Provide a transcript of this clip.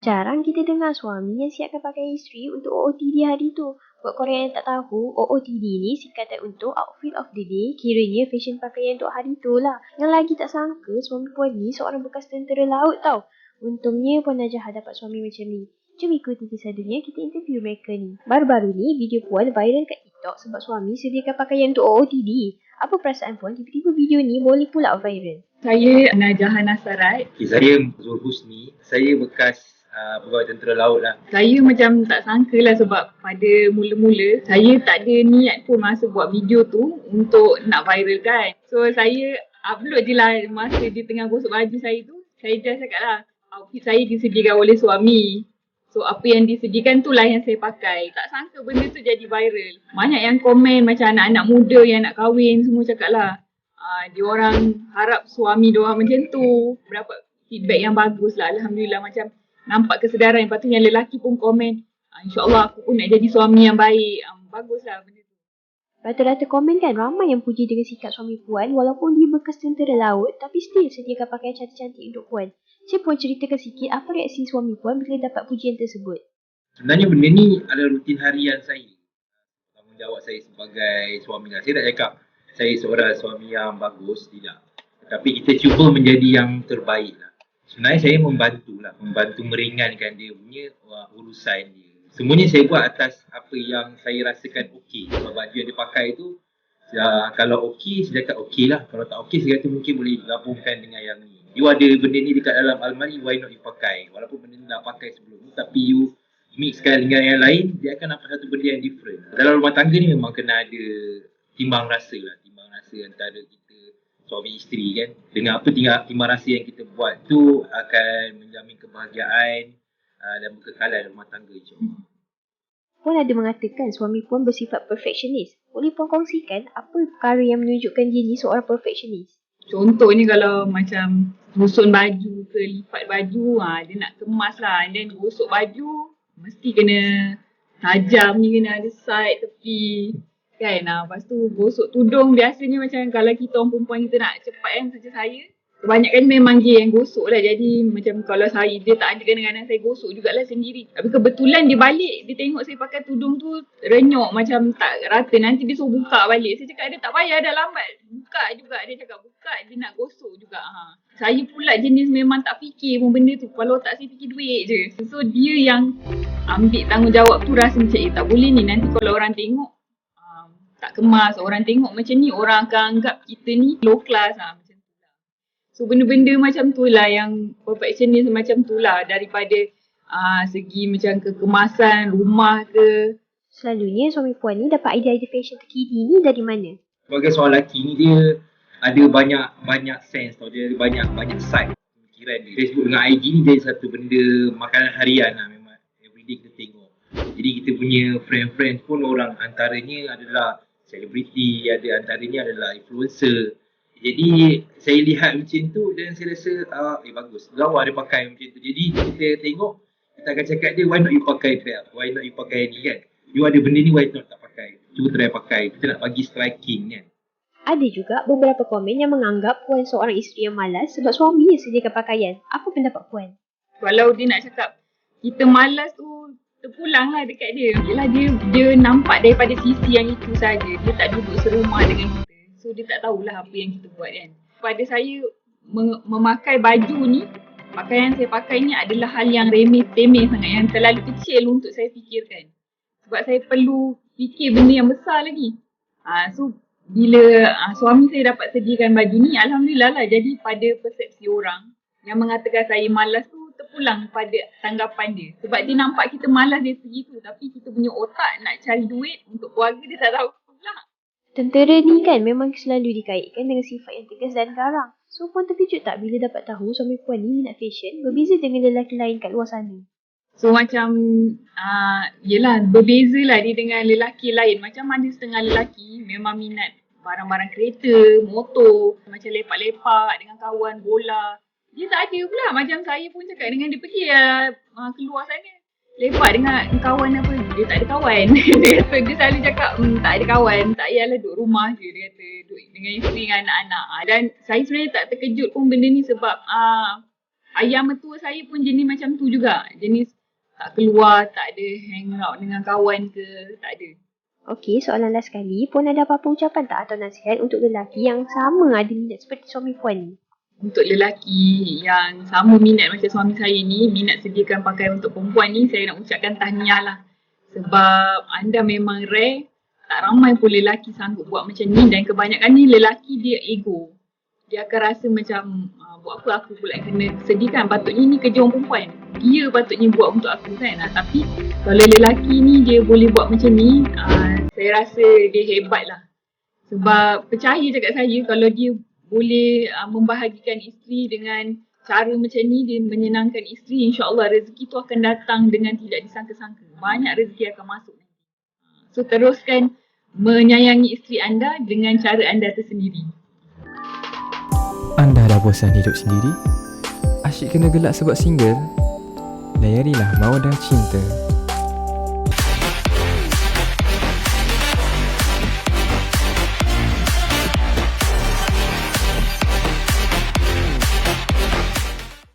Jarang kita dengar suami yang siapkan pakai isteri untuk OOTD hari tu. Buat korang yang tak tahu, OOTD ni singkatan untuk Outfit of the Day, kiranya fashion pakaian untuk hari tu lah. Yang lagi tak sangka, suami puan ni seorang bekas tentera laut tau. Untungnya Puan Najah dapat suami macam ni. Jom ikuti kisah dunia kita interview mereka ni. Baru-baru ni, video Puan viral kat TikTok sebab suami sediakan pakaian untuk OOTD. Apa perasaan Puan tiba-tiba video ni boleh pula viral? Saya Najah Nasarat. Okay, saya Zul Husni. Saya bekas uh, pegawai tentera laut lah. Saya macam tak sangka lah sebab pada mula-mula saya tak ada niat pun masa buat video tu untuk nak viral kan. So saya upload je lah masa dia tengah gosok baju saya tu. Saya just cakap lah outfit saya disediakan oleh suami. So apa yang disediakan tu lah yang saya pakai. Tak sangka benda tu jadi viral. Banyak yang komen macam anak-anak muda yang nak kahwin semua cakap lah. Uh, dia orang harap suami dia orang macam tu. Berapa feedback yang bagus lah. Alhamdulillah macam nampak kesedaran. Lepas tu yang lelaki pun komen. Uh, InsyaAllah aku pun nak jadi suami yang baik. Um, bagus lah benda tu. Rata-rata komen kan ramai yang puji dengan sikap suami Puan walaupun dia bekas tentera laut tapi still sediakan pakaian cantik-cantik untuk Puan. Cik Puan ceritakan sikit apa reaksi suami Puan bila dapat pujian tersebut. Sebenarnya benda ni adalah rutin harian saya. Tanggungjawab saya sebagai suami lah. Saya tak cakap saya seorang suami yang bagus, tidak. Tapi kita cuba menjadi yang terbaik lah. Sebenarnya saya membantu lah. Membantu meringankan dia punya uh, urusan dia. Semuanya saya buat atas apa yang saya rasakan okey. Sebab baju yang dia pakai tu, ya, kalau okey, saya cakap okey lah. Kalau tak okey, saya kata mungkin boleh gabungkan dengan yang ni. You ada benda ni dekat dalam almari, why not you pakai? Walaupun benda ni dah pakai sebelum ni, tapi you mixkan dengan yang lain, dia akan nampak satu benda yang different. Dalam rumah tangga ni memang kena ada timbang rasa lah. Timbang rasa antara kita suami isteri kan. Dengan apa tinggal timbang rasa yang kita buat tu akan menjamin kebahagiaan uh, dan kekekalan rumah tangga insyaAllah. Puan ada mengatakan suami Puan bersifat perfectionist. Boleh Puan kongsikan apa perkara yang menunjukkan dia ni seorang perfectionist? Contohnya kalau macam susun baju ke lipat baju, ha, dia nak kemas lah. And then gosok baju, mesti kena tajam ni, kena ada side, tepi. Kan? Ha, lepas tu gosok tudung biasanya macam kalau kita orang perempuan kita nak cepat kan macam saya. Kebanyakan memang dia yang gosok lah. Jadi macam kalau saya, dia tak ada kena-kena saya gosok jugalah sendiri. Tapi kebetulan dia balik, dia tengok saya pakai tudung tu renyok macam tak rata. Nanti dia suruh buka balik. Saya cakap dia tak payah dah lambat. Buka juga. Dia cakap buka, dia nak gosok juga. Ha. Saya pula jenis memang tak fikir pun benda tu. Kalau tak saya fikir duit je. So dia yang ambil tanggungjawab tu rasa macam eh tak boleh ni. Nanti kalau orang tengok, tak kemas. Orang tengok macam ni, orang akan anggap kita ni low class. Ha. So benda-benda macam tu lah yang perfectionist macam tu lah daripada uh, segi macam kekemasan rumah ke. Selalunya suami puan ni dapat idea-idea fashion terkini ni dari mana? Sebagai seorang lelaki ni dia ada banyak banyak sense tau. Dia ada banyak banyak side pemikiran dia. Facebook dengan IG ni jadi satu benda makanan harian lah memang. Everyday kita tengok. Jadi kita punya friend-friend pun orang antaranya adalah selebriti, ada antaranya adalah influencer. Jadi saya lihat macam tu dan saya rasa uh, eh bagus. Lawa dia pakai macam tu. Jadi kita tengok kita akan cakap dia why not you pakai dia? Why not you pakai ni kan? You ada benda ni why not tak pakai? Cuba try pakai. Kita nak bagi striking kan. Ada juga beberapa komen yang menganggap puan seorang isteri yang malas sebab suami yang sediakan pakaian. Apa pendapat puan? Kalau dia nak cakap kita malas tu terpulang lah dekat dia. Yelah dia, dia nampak daripada sisi yang itu saja. Dia tak duduk serumah dengan kita. So dia tak tahulah apa yang kita buat kan. Pada saya mem- memakai baju ni, pakaian saya pakai ni adalah hal yang remeh-temeh sangat yang terlalu kecil untuk saya fikirkan. Sebab saya perlu fikir benda yang besar lagi. Ha, so bila ha, suami saya dapat sediakan baju ni, Alhamdulillah lah jadi pada persepsi orang yang mengatakan saya malas tu terpulang pada tanggapan dia. Sebab dia nampak kita malas dari segi tu tapi kita punya otak nak cari duit untuk keluarga dia tak tahu pula. Tentera ni kan memang selalu dikaitkan dengan sifat yang tegas dan garang. So puan terkejut tak bila dapat tahu suami puan ni minat fashion berbeza dengan lelaki lain kat luar sana? So macam uh, yelah berbeza lah dia dengan lelaki lain. Macam ada setengah lelaki memang minat barang-barang kereta, motor, macam lepak-lepak dengan kawan, bola. Dia tak ada pula macam saya pun cakap dengan dia pergi uh, keluar sana lepak dengan kawan apa dia tak ada kawan dia dia selalu cakap mm, tak ada kawan tak payahlah duduk rumah je dia kata duduk dengan isteri dengan anak-anak ah, dan saya sebenarnya tak terkejut pun benda ni sebab uh, ayah mertua saya pun jenis macam tu juga. Jenis tak keluar, tak ada hang out dengan kawan ke, tak ada. Okey, soalan last sekali. Puan ada apa-apa ucapan tak atau nasihat untuk lelaki yang sama ada minat seperti suami puan ni? Untuk lelaki yang sama minat macam suami saya ni, minat sediakan pakaian untuk perempuan ni, saya nak ucapkan tahniah lah. Sebab anda memang rare, tak ramai pun lelaki sanggup buat macam ni dan kebanyakan ni lelaki dia ego. Dia akan rasa macam ah, buat apa aku pula kena sediakan patutnya ni kerja orang perempuan. Dia patutnya buat untuk aku kan. Ah, tapi kalau lelaki ni dia boleh buat macam ni, ah, saya rasa dia hebat lah. Sebab percaya cakap saya kalau dia boleh uh, membahagikan isteri dengan cara macam ni dia menyenangkan isteri insyaAllah rezeki tu akan datang dengan tidak disangka-sangka. Banyak rezeki akan masuk. So teruskan menyayangi isteri anda dengan cara anda tersendiri. Anda dah bosan hidup sendiri? Asyik kena gelak sebab single? Layarilah Mawadah Cinta